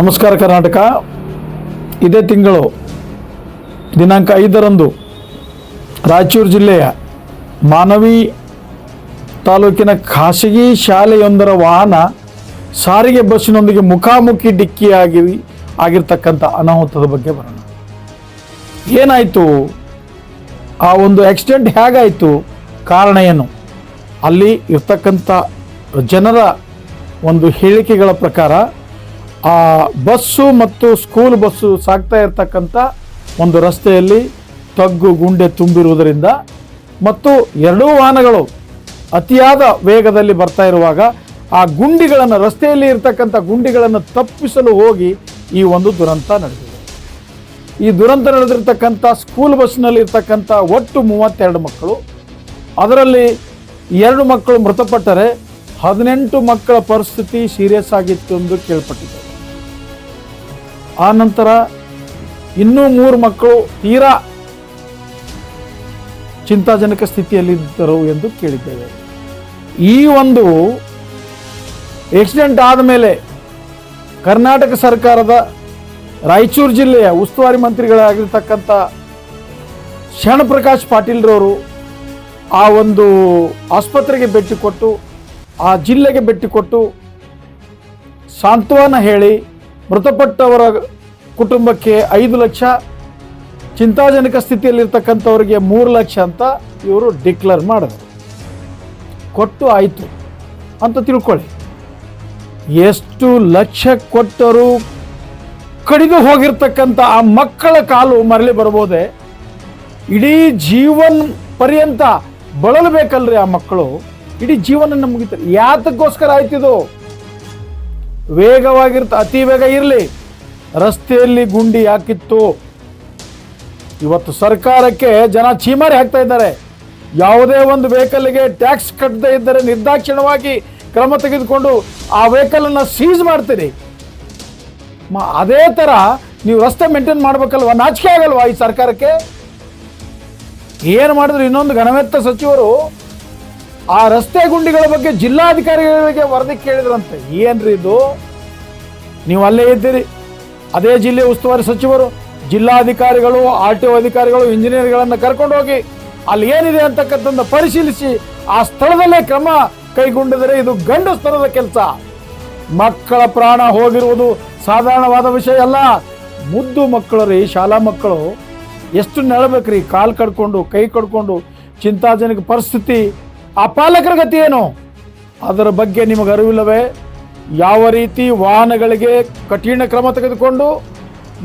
ನಮಸ್ಕಾರ ಕರ್ನಾಟಕ. ಇದೇ ತಿಂಗಳು ದಿನಾಂಕ ಐದರಂದು ರಾಯಚೂರು ಜಿಲ್ಲೆಯ ಮಾನವಿ ತಾಲೂಕಿನ ಖಾಸಗಿ ಶಾಲೆಯೊಂದರ ವಾಹನ ಸಾರಿಗೆ ಬಸ್ಸಿನೊಂದಿಗೆ ಮುಖಾಮುಖಿ ಡಿಕ್ಕಿಯಾಗಿ ಆಗಿರ್ತಕ್ಕಂಥ ಅನಾಹುತದ ಬಗ್ಗೆ ಬರೋಣ. ಏನಾಯಿತು? ಆ ಒಂದು ಆಕ್ಸಿಡೆಂಟ್ ಹೇಗಾಯಿತು? ಕಾರಣ ಏನು? ಅಲ್ಲಿ ಇರ್ತಕ್ಕಂಥ ಜನರ ಒಂದು ಹೇಳಿಕೆಗಳ ಪ್ರಕಾರ ಆ ಬಸ್ಸು ಮತ್ತು ಸ್ಕೂಲ್ ಬಸ್ಸು ಸಾಗ್ತಾ ಇರತಕ್ಕಂಥ ಒಂದು ರಸ್ತೆಯಲ್ಲಿ ತಗ್ಗು ಗುಂಡೆ ತುಂಬಿರುವುದರಿಂದ ಮತ್ತು ಎರಡೂ ವಾಹನಗಳು ಅತಿಯಾದ ವೇಗದಲ್ಲಿ ಬರ್ತಾ ಇರುವಾಗ ಆ ಗುಂಡಿಗಳನ್ನು, ರಸ್ತೆಯಲ್ಲಿ ಇರ್ತಕ್ಕಂಥ ಗುಂಡಿಗಳನ್ನು ತಪ್ಪಿಸಲು ಹೋಗಿ ಈ ಒಂದು ದುರಂತ ನಡೆದಿದೆ. ಈ ದುರಂತ ನಡೆದಿರ್ತಕ್ಕಂಥ ಸ್ಕೂಲ್ ಬಸ್ನಲ್ಲಿ ಇರ್ತಕ್ಕಂಥ ಒಟ್ಟು ಮೂವತ್ತೆರಡು ಮಕ್ಕಳು. ಅದರಲ್ಲಿ ಎರಡು ಮಕ್ಕಳು ಮೃತಪಟ್ಟರೆ ಹದಿನೆಂಟು ಮಕ್ಕಳ ಪರಿಸ್ಥಿತಿ ಸೀರಿಯಸ್ ಆಗಿತ್ತು ಎಂದು ಕೇಳ್ಪಟ್ಟಿದೆ ಆ ನಂತರ ಇನ್ನೂ ಮೂರು ಮಕ್ಕಳು ತೀರಾ ಚಿಂತಾಜನಕ ಸ್ಥಿತಿಯಲ್ಲಿದ್ದರು ಎಂದು ಕೇಳಿದ್ದೇವೆ. ಈ ಒಂದು ಆಕ್ಸಿಡೆಂಟ್ ಆದ ಮೇಲೆ ಕರ್ನಾಟಕ ಸರ್ಕಾರದ ರಾಯಚೂರು ಜಿಲ್ಲೆಯ ಉಸ್ತುವಾರಿ ಮಂತ್ರಿಗಳಾಗಿರ್ತಕ್ಕಂಥ ಶರಣಪ್ರಕಾಶ್ ಪಾಟೀಲ್ರವರು ಆ ಒಂದು ಆಸ್ಪತ್ರೆಗೆ ಭೇಟಿ ಕೊಟ್ಟು, ಆ ಜಿಲ್ಲೆಗೆ ಭೇಟಿ ಕೊಟ್ಟು ಸಾಂತ್ವನ ಹೇಳಿ ಮೃತಪಟ್ಟವರ ಕುಟುಂಬಕ್ಕೆ ಐದು ಲಕ್ಷ, ಚಿಂತಾಜನಕ ಸ್ಥಿತಿಯಲ್ಲಿರ್ತಕ್ಕಂಥವ್ರಿಗೆ ಮೂರು ಲಕ್ಷ ಅಂತ ಇವರು ಡಿಕ್ಲೇರ್ ಮಾಡಿದ್ರು. ಕೊಟ್ಟು ಆಯಿತು ಅಂತ ತಿಳ್ಕೊಳ್ಳಿ. ಎಷ್ಟು ಲಕ್ಷ ಕೊಟ್ಟರು ಕಡಿದು ಹೋಗಿರ್ತಕ್ಕಂಥ ಆ ಮಕ್ಕಳ ಕಾಲು ಮರಳಿ ಬರ್ಬೋದೆ ಇಡೀ ಜೀವನ್ ಪರ್ಯಂತ ಬಳಲಬೇಕಲ್ರಿ ಆ ಮಕ್ಕಳು. ಇಡೀ ಜೀವನ ಮುಗಿತಾರೆ ಯಾತಕ್ಕೋಸ್ಕರ ಆಯ್ತಿದು? ವೇಗವಾಗಿರ್ತ, ಅತಿ ವೇಗ ಇರಲಿ. ರಸ್ತೆಯಲ್ಲಿ ಗುಂಡಿ ಯಾಕಿತ್ತು ಇವತ್ತು ಸರ್ಕಾರಕ್ಕೆ ಜನ ಚೀಮಾರಿ ಹಾಕ್ತಾ ಇದ್ದಾರೆ. ಯಾವುದೇ ಒಂದು ವೆಹಿಕಲ್ಗೆ ಟ್ಯಾಕ್ಸ್ ಕಟ್ಟದೇ ಇದ್ದರೆ ನಿರ್ದಾಕ್ಷಿಣ್ಯವಾಗಿ ಕ್ರಮ ತೆಗೆದುಕೊಂಡು ಆ ವೆಹಿಕಲ್ ಅನ್ನ ಸೀಸ್ ಮಾಡ್ತೀರಿ. ಅದೇ ತರ ನೀವು ರಸ್ತೆ ಮೇಂಟೈನ್ ಮಾಡ್ಬೇಕಲ್ವಾ? ನಾಚಿಕೆ ಆಗಲ್ವಾ ಈ ಸರ್ಕಾರಕ್ಕೆ? ಏನು ಮಾಡಿದ್ರು ಇನ್ನೊಂದು ಘನವೆತ್ತ ಸಚಿವರು? ಆ ರಸ್ತೆ ಗುಂಡಿಗಳ ಬಗ್ಗೆ ಜಿಲ್ಲಾಧಿಕಾರಿಗಳಿಗೆ ವರದಿ ಕೇಳಿದ್ರಂತೆ. ಏನ್ರಿ ಇದು? ನೀವು ಅಲ್ಲೇ ಇದ್ದೀರಿ. ಅದೇ ಜಿಲ್ಲೆ ಉಸ್ತುವಾರಿ ಸಚಿವರು, ಜಿಲ್ಲಾಧಿಕಾರಿಗಳು, ಆರ್ ಟಿ ಒ ಅಧಿಕಾರಿಗಳು, ಇಂಜಿನಿಯರ್ಗಳನ್ನು ಕರ್ಕೊಂಡು ಹೋಗಿ ಅಲ್ಲಿ ಏನಿದೆ ಅಂತಕ್ಕಂಥದ್ದನ್ನು ಪರಿಶೀಲಿಸಿ ಆ ಸ್ಥಳದಲ್ಲೇ ಕ್ರಮ ಕೈಗೊಂಡಿದರೆ ಇದು ಗಂಡು ಸ್ತರದ ಕೆಲಸ. ಮಕ್ಕಳ ಪ್ರಾಣ ಹೋಗಿರುವುದು ಸಾಧಾರಣವಾದ ವಿಷಯ ಅಲ್ಲ. ಮುದ್ದು ಮಕ್ಕಳು ರೀ ಶಾಲಾ ಮಕ್ಕಳು, ಎಷ್ಟು ನೆಳಬೇಕ್ರಿ ಕಾಲು ಕಡ್ಕೊಂಡು, ಕೈ ಕಡ್ಕೊಂಡು, ಚಿಂತಾಜನಕ ಪರಿಸ್ಥಿತಿ ಆ ಪಾಲಕರ ಗತಿ ಏನು? ಅದರ ಬಗ್ಗೆ ನಿಮಗೆ ಅರಿವಿಲ್ಲವೇ? ಯಾವ ರೀತಿ ವಾಹನಗಳಿಗೆ ಕಠಿಣ ಕ್ರಮ ತೆಗೆದುಕೊಂಡು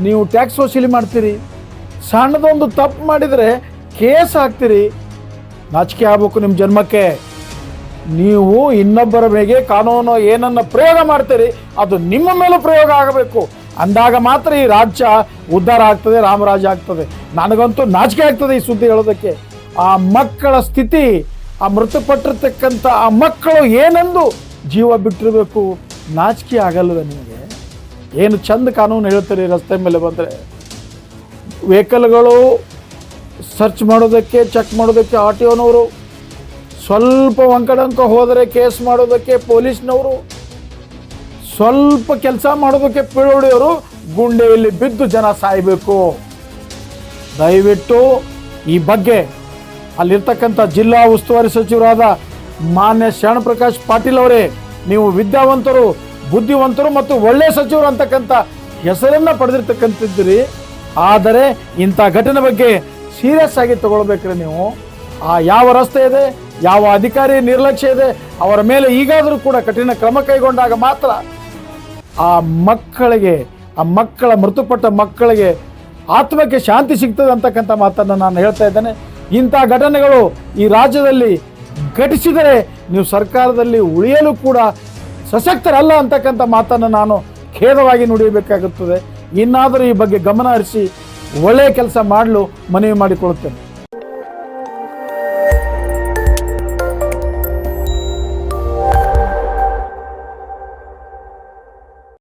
ನೀವು ಟ್ಯಾಕ್ಸ್ ವಸೂಲಿ ಮಾಡ್ತೀರಿ? ಸಣ್ಣದೊಂದು ತಪ್ಪು ಮಾಡಿದರೆ ಕೇಸ್ ಹಾಕ್ತೀರಿ? ನಾಚಿಕೆ ಆಗಬೇಕು ನಿಮ್ಮ ಜನ್ಮಕ್ಕೆ. ನೀವು ಇನ್ನೊಬ್ಬರ ಮೇಲೆ ಕಾನೂನು ಏನನ್ನ ಪ್ರಯೋಗ ಮಾಡ್ತೀರಿ, ಅದು ನಿಮ್ಮ ಮೇಲೆ ಪ್ರಯೋಗ ಆಗಬೇಕು. ಅಂದಾಗ ಮಾತ್ರ ಈ ರಾಜ್ಯ ಉದ್ಧಾರ ಆಗ್ತದೆ ರಾಮರಾಜ ಆಗ್ತದೆ. ನನಗಂತೂ ನಾಚಿಕೆ ಆಗ್ತದೆ ಈ ಸುದ್ದಿ ಹೇಳೋದಕ್ಕೆ. ಆ ಮಕ್ಕಳ ಸ್ಥಿತಿ ಆ ಮೃತಪಟ್ಟಿರ್ತಕ್ಕಂಥ ಆ ಮಕ್ಕಳು ಏನೆಂದು ಜೀವ ಬಿಟ್ಟಿರಬೇಕು? ನಾಚಿಕೆ ಆಗಲ್ವೇ ನಿಮಗೆ? ಏನು ಚಂದ ಕಾನೂನು ಹೇಳ್ತೀರಿ ರಸ್ತೆ ಮೇಲೆ ಬಂದರೆ. ವೆಹಿಕಲ್ಗಳು ಸರ್ಚ್ ಮಾಡೋದಕ್ಕೆ, ಚೆಕ್ ಮಾಡೋದಕ್ಕೆ ಆರ್ ಟಿ ಒನವರು ಸ್ವಲ್ಪ ಒಂಕಡಂಕ ಹೋದರೆ ಕೇಸ್ ಮಾಡೋದಕ್ಕೆ ಪೊಲೀಸ್ನವರು, ಸ್ವಲ್ಪ ಕೆಲಸ ಮಾಡೋದಕ್ಕೆ ಪಿಳೋಡಿಯವರು ಗುಂಡೆಯಲ್ಲಿ ಬಿದ್ದು ಜನ ಸಾಯಬೇಕು. ದಯವಿಟ್ಟು ಈ ಬಗ್ಗೆ ಅಲ್ಲಿರ್ತಕ್ಕಂಥ ಜಿಲ್ಲಾ ಉಸ್ತುವಾರಿ ಸಚಿವರಾದ ಮಾನ್ಯ ಶರಣಪ್ರಕಾಶ್ ಪಾಟೀಲ್ ಅವರೇ, ನೀವು ವಿದ್ಯಾವಂತರು, ಬುದ್ಧಿವಂತರು ಮತ್ತು ಒಳ್ಳೆಯ ಸಚಿವರು ಅಂತಕ್ಕಂಥ ಹೆಸರನ್ನ ಪಡೆದಿರ್ತಕ್ಕಂಥದ್ದಿರಿ. ಆದರೆ ಇಂಥ ಘಟನೆ ಬಗ್ಗೆ ಸೀರಿಯಸ್ ಆಗಿ ತಗೊಳ್ಬೇಕ್ರೆ ನೀವು. ಆ ಯಾವ ರಸ್ತೆ ಇದೆ, ಯಾವ ಅಧಿಕಾರಿ ನಿರ್ಲಕ್ಷ್ಯ ಇದೆ, ಅವರ ಮೇಲೆ ಈಗಾದರೂ ಕೂಡ ಕಠಿಣ ಕ್ರಮ ಕೈಗೊಂಡಾಗ ಮಾತ್ರ ಆ ಮಕ್ಕಳಿಗೆ, ಆ ಮಕ್ಕಳ ಮೃತಪಟ್ಟ ಮಕ್ಕಳಿಗೆ ಆತ್ಮಕ್ಕೆ ಶಾಂತಿ ಸಿಗ್ತದೆ ಅಂತಕ್ಕಂಥ ಮಾತನ್ನು ನಾನು ಹೇಳ್ತಾ ಇದ್ದೇನೆ. ಇಂಥ ಘಟನೆಗಳು ಈ ರಾಜ್ಯದಲ್ಲಿ ಘಟಿಸಿದರೆ ನೀವು ಸರ್ಕಾರದಲ್ಲಿ ಉಳಿಯಲು ಕೂಡ ಸಶಕ್ತರಲ್ಲ ಅಂತಕ್ಕಂಥ ಮಾತನ್ನು ನಾನು ಖೇದವಾಗಿ ನುಡಿಯಬೇಕಾಗುತ್ತದೆ. ಇನ್ನಾದರೂ ಈ ಬಗ್ಗೆ ಗಮನ ಹರಿಸಿ ಒಳ್ಳೆಯ ಕೆಲಸ ಮಾಡಲು ಮನವಿ ಮಾಡಿಕೊಳ್ಳುತ್ತೇನೆ.